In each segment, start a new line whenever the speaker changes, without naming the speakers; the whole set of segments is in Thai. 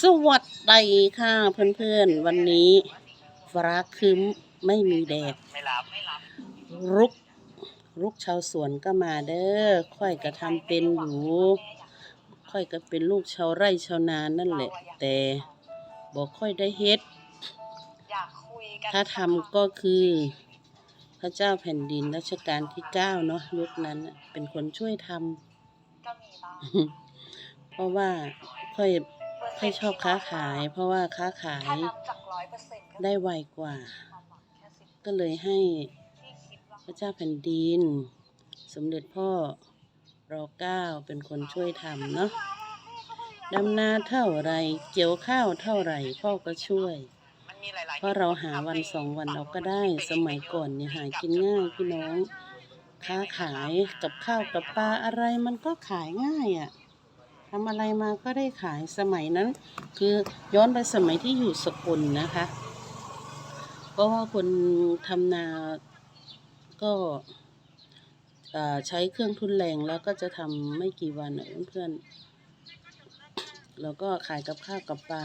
สวัสดีค่ะเพื่อนๆ วันนี้ฟ้าครึ้มไม่มีแดด
ไม่รับไม่รับ
รุกรุกชาวสวนก็มาเด้อค่อยก็ทำเป็นอยู่ค่อยก็เป็นลูกชาวไร่ชาวนานั่นแหละ แต่บอกค่อยได้เฮ็ด
อยากคุยกัน
ถ้าทำก็คือพระเจ้าแผ่นดินรัชกาลที่เก้าเนาะยุคนั้นน่ะเป็นคนช่วยทำ
ก็มีบ้าง
เพราะว่าค่อย ค่อยชอบค้าขายเพราะว่าค้าขาย
ถ้านับจากร้อยเปอร์เซ็นต์ก็
ได้ไวกว่า
แค่สิบ
ก็เลยให้
ที่คิดว่า
พระเจ้าแผ่นดิน สมเด็จพ่อรอเก้าเป็นคนช่วยทำเนาะดำนาเท่าไรเกี่ยวข้าวเท่าไหรพ่อก็ช่วย
มันมีหลายๆ
เพราะเราหาวันสองวันเราก็ได้สมัยก่อนเนี่ยหากินง่ายพี่น้อง ค้าขายกับข้าวกับปลาอะไรมันก็ขายง่ายอะ่ะ ทำอะไรมาก็ได้ขายสมัยนั้น คือย้อนไปสมัยที่อยู่สกลนะคะเพราะว่าคนทำนาก็ใช้เครื่องทุนแรงแล้วก็จะทำไม่กี่วันอะเพื่อนๆแล้วก็ขายกับข้าวกับปลา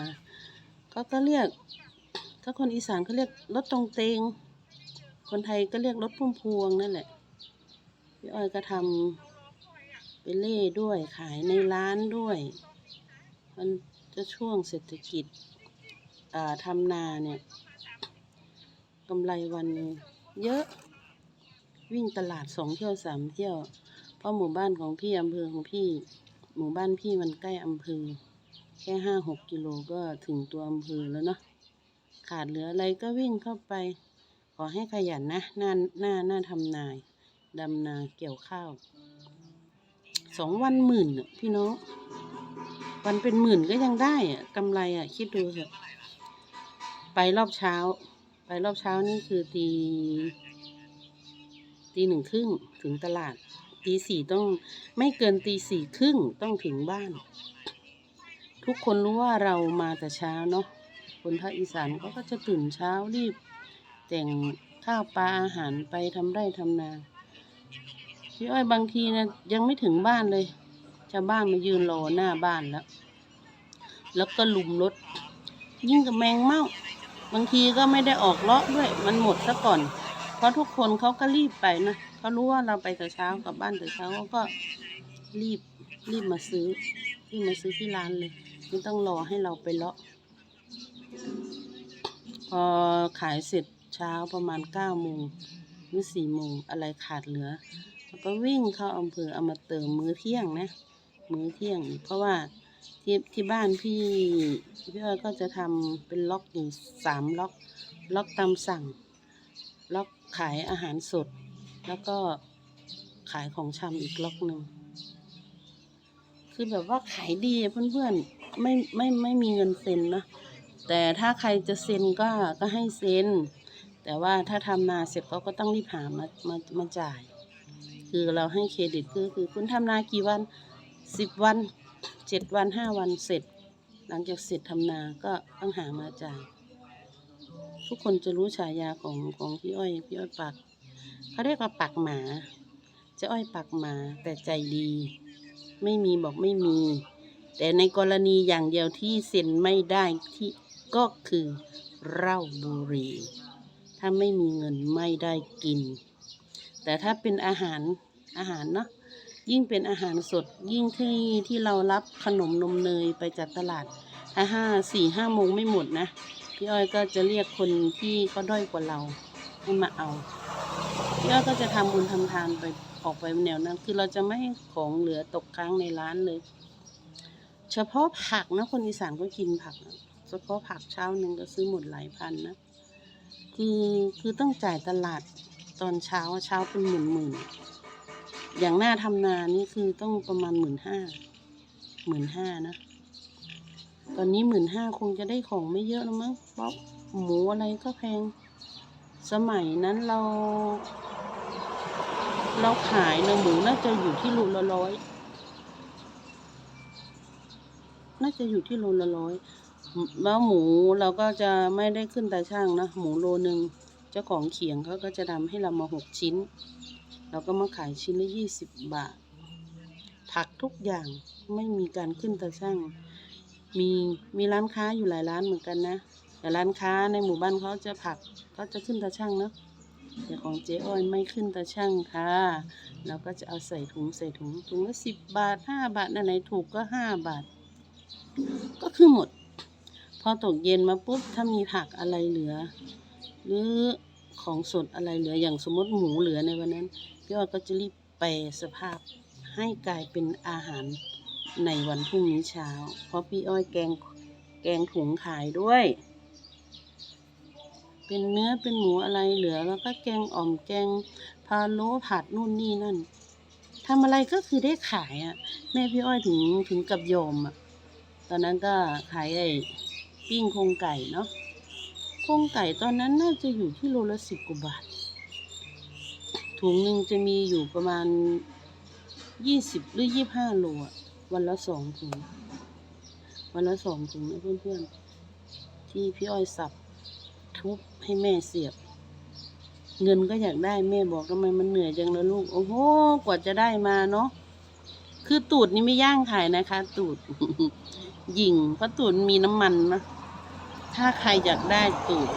ก็ก็เรียก ถ้าคนอีสานเขาเรียกรถตรงเตง คนไทยก็เรียกรถพุ่มพวงนั่นแหละพี่อ้อยก็ทำ ไปเล่ด้วยขายในร้านด้วย มันจะช่วงเศรษฐกิจทำนาเนี่ยกำไรวันเยอะ วิ่งตลาดสองเที่ยวสามเที่ยว เพราะหมู่บ้านของพี่อำเภอของพี่ หมู่บ้านพี่มันใกล้อำเภอ แค่ห้าหกกิโลก็ถึงตัวอำเภอแล้วเนาะขาดเหลืออะไรก็วิ่งเข้าไป ขอให้ขยันนะหน้าหน้าหน้าทำนายดำนาเกี่ยวข้าว สองวันหมื่นน่ะพี่น้องวันเป็นหมื่นก็ยังได้อะกำไรอะ คิดดูเถอะไปรอบเช้า ไปรอบเช้านี่คือตี ตีหนึ่งครึ่งถึงตลาด ตีสี่ต้องไม่เกินตีสี่ครึ่งต้องถึงบ้าน ทุกคนรู้ว่าเรามาแต่เช้าเนาะคนภาคอีสานเขาก็จะตื่นเช้ารีบ แต่งข้าวปลาอาหารไปทำไร่ทำนา พี่อ้อยบางทีนะยังไม่ถึงบ้านเลยชาวบ้านมายืนรอหน้าบ้านแล้ว แล้วก็ลุมรถ ยิ่งกับแมงเม่าบางทีก็ไม่ได้ออกเลาะด้วย มันหมดซะก่อน เพราะทุกคนเขาก็รีบไปนะเขารู้ว่าเราไปแต่เช้ากลับบ้านแต่เช้าเขาก็รีบรีบมาซื้อรีบมาซื้อที่ร้านเลยไม่ต้องรอให้เราไปเลาะพอขายเสร็จเช้าประมาณเก้าโมงหรือสี่โมงอะไรขาดเหลือ แล้วก็วิ่งเข้าอำเภอเอามาเติมมื้อเที่ยงนะ มื้อเที่ยง เพราะว่าที่ที่บ้านพี่พี่อ้อยก็จะทำเป็นล็อกอยู่สามล็อก ล็อกตามสั่ง ล็อกขายอาหารสด แล้วก็ขายของชำอีกล็อกหนึ่งคือแบบว่าขายดีอะเพื่อนๆไม่ไม่ไม่มีเงินเซ็นนะแต่ถ้าใครจะเซ็นก็ก็ให้เซ็นแต่ว่าถ้าทำนาเสร็จเขาก็ต้องรีบหามามามาจ่าย คือเราให้เครดิตคือคือคุณทำนากี่วันสิบวันเจ็ดวันห้าวันเสร็จ หลังจากเสร็จทำนาก็ต้องหามาจ่ายทุกคนจะรู้ฉายาของของพี่อ้อยพี่อ้อยปักเขาเรียกว่าปักหมาจะอ้อยปักหมาแต่ใจดี ไม่มีบอกไม่มี แต่ในกรณีอย่างเดียวที่เซ็นไม่ได้ที่ก็คือเหล้าบุหรี่ถ้าไม่มีเงินไม่ได้กิน แต่ถ้าเป็นอาหารอาหารเนาะยิ่งเป็นอาหารสดยิ่งที่ที่เรารับขนมนมเนยไปจากตลาดถ้าห้าสี่ห้าโมงไม่หมดนะ พี่อ้อยก็จะเรียกคนที่เขาด้อยกว่าเราให้มาเอา พี่อ้อยก็จะทำบุญทำทานไปออกไปแนวนั้น คือเราจะไม่ให้ของเหลือตกค้างในร้านเลย เฉพาะผักนะคนอีสานก็กินผักนะเฉพาะผักเช้าหนึ่งก็ซื้อหมดหลายพันนะ คือคือต้องจ่ายตลาด ตอนเช้าเช้าเป็นหมื่นหมื่นอย่างหน้าทำนานี่คือต้องประมาณหมื่นห้าหมื่นห้านะ ตอนนี้หมื่นห้าคงจะได้ของไม่เยอะแล้วมั้งเพราะหมูอะไรก็แพง สมัยนั้นเรา เราขายเนะหมูน่าจะอยู่ที่โลละร้อย น่าจะอยู่ที่โลละร้อย แล้วหมูเราก็จะไม่ได้ขึ้นตาช่างนะ หมูโลหนึ่ง เจ้าของเขียงเขาก็จะทำให้เรามาหกชิ้น เราก็มาขายชิ้นละยี่สิบบาท ผักทุกอย่างไม่มีการขึ้นตาช่างมีมีร้านค้าอยู่หลายร้านเหมือนกันนะ แต่ร้านค้าในหมู่บ้านเขาจะผักก็จะขึ้นตาช่างเนาะแต่ของเจ๊อ้อยไม่ขึ้นตาช่างค่ะเราก็จะเอาใส่ถุงใส่ถุงถุงละสิบบาทห้าบาทไหนถูกก็ห้าบาท ก็คือหมด พอตกเย็นมาปุ๊บถ้ามีผักอะไรเหลือ หรือของสดอะไรเหลืออย่างสมมติหมูเหลือในวันนั้นพี่อ้อยก็จะรีบแปรสภาพให้กลายเป็นอาหารในวันพรุ่งนี้เช้า เพราะพี่อ้อยแกงแกงถุงขายด้วย เป็นเนื้อเป็นหมูอะไรเหลือ แล้วก็แกงอ่อมแกงพาโล้ผัดนู่นนี่นั่นทำอะไรก็คือได้ขายอะ่ะ แม่พี่อ้อยถึงถึงกับโยมอะ่ะ ตอนนั้นก็ขายไอ้ปิ้งโครงไก่เนาะ โครงไก่ตอนนั้นน่าจะอยู่ที่โลละสิบกว่าบาท ถุงหนึ่งจะมีอยู่ประมาณยี่สิบหรือยี่ห้าโลอะวันละสองถุง วันละสองถุงนะเพื่อนๆ ที่พี่อ้อยสับทุบให้แม่เสียบ เงินก็อยากได้แม่บอกทำไมมันเหนื่อยจังเลยลูก โอ้โห กว่าจะได้มาเนาะคือตูดนี่ไม่ย่างขายนะคะ ตูด หยิ่งเพราะตูดมีน้ำมันนะ ถ้าใครอยากได้ตูด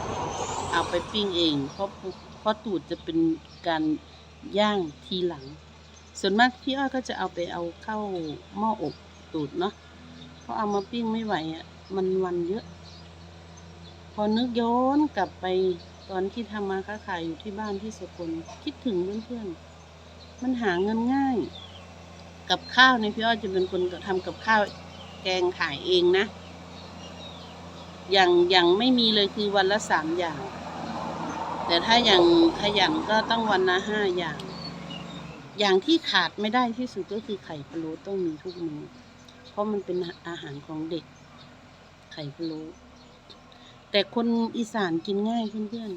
เอาไปปิ้งเอง เพราะเพราะตูดจะเป็นการย่างทีหลัง ส่วนมากพี่อ้อยก็จะเอาไปเอาเข้าหม้ออบตูดเนาะเพราะเอามาปิ้งไม่ไหวอะมันวันเยอะ พอนึกย้อนกลับไปตอนที่ทำมาค้าขายอยู่ที่บ้านที่สกลคิดถึงเพื่อนๆมันหาเงินง่าย กับข้าวในพี่อ้อยจะเป็นคนทำกับข้าวแกงขายเองนะ อย่างอย่างไม่มีเลยคือวันละสามอย่าง แต่ถ้าอย่างขยันก็ต้องวันละห้าอย่าง อย่างที่ขาดไม่ได้ที่สุดก็คือไข่พะโล้ต้องมีทุกมื้อเพราะมันเป็นอาหารของเด็ก ไข่พะโล้แต่คนอีสานกินง่ายเพื่อน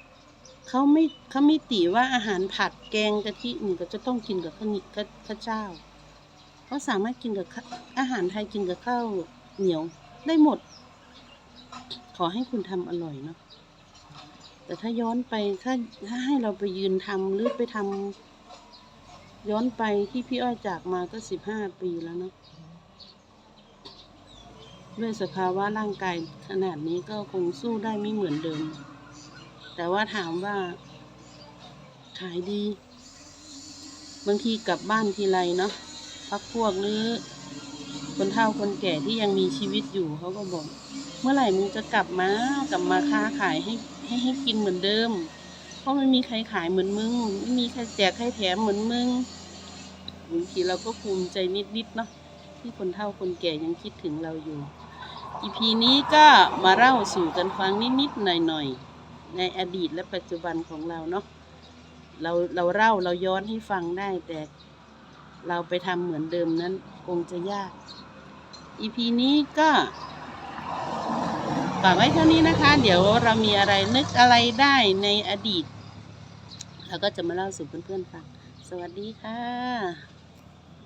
ๆเขาไม่เขาไม่ติว่าอาหารผัดแกงกะทินี่ก็จะต้องกินกับข้าวเหนียวกับข้าวเจ้าเขาสามารถกินกับอาหารไทยกินกับข้าวเหนียวได้หมด ขอให้คุณทำอร่อยเนาะแต่ถ้าย้อนไปถ้าถ้าให้เราไปยืนทำหรือไปทำย้อนไปที่พี่อ้อยจากมาก็สิบห้าปีแล้วเนาะด้วยสภาวะร่างกายขนาดนี้ก็คงสู้ได้ไม่เหมือนเดิม แต่ว่าถามว่า ขายดี บางทีกลับบ้านทีไรเนาะพักพวกหรือคนเฒ่าคนแก่ที่ยังมีชีวิตอยู่เขาก็บอก มื่อไหร่มึงจะกลับมากลับมาค้าขายให้ให้ให้กินเหมือนเดิม เพราะไม่มีใครขายเหมือนมึง ไม่มีใครแจกใครแถมเหมือนมึงบางทีเราก็ภูมิใจนิดๆเนาะที่คนเฒ่าคนแก่ยังคิดถึงเราอยู่อีพีนี้ก็มาเล่าสู่กันฟังนิดๆหน่อยๆในอดีตและปัจจุบันของเราเนาะเราเราเล่าเราย้อนให้ฟังได้แต่เราไปทำเหมือนเดิมนั้นคงจะยากอีพีนี้ก็ ฝากไว้เท่านี้นะคะ เดี๋ยวเรามีอะไรนึกอะไรได้ในอดีตเราก็จะมาเล่าสู่เพื่อนๆฟัง สวัสดีค่ะ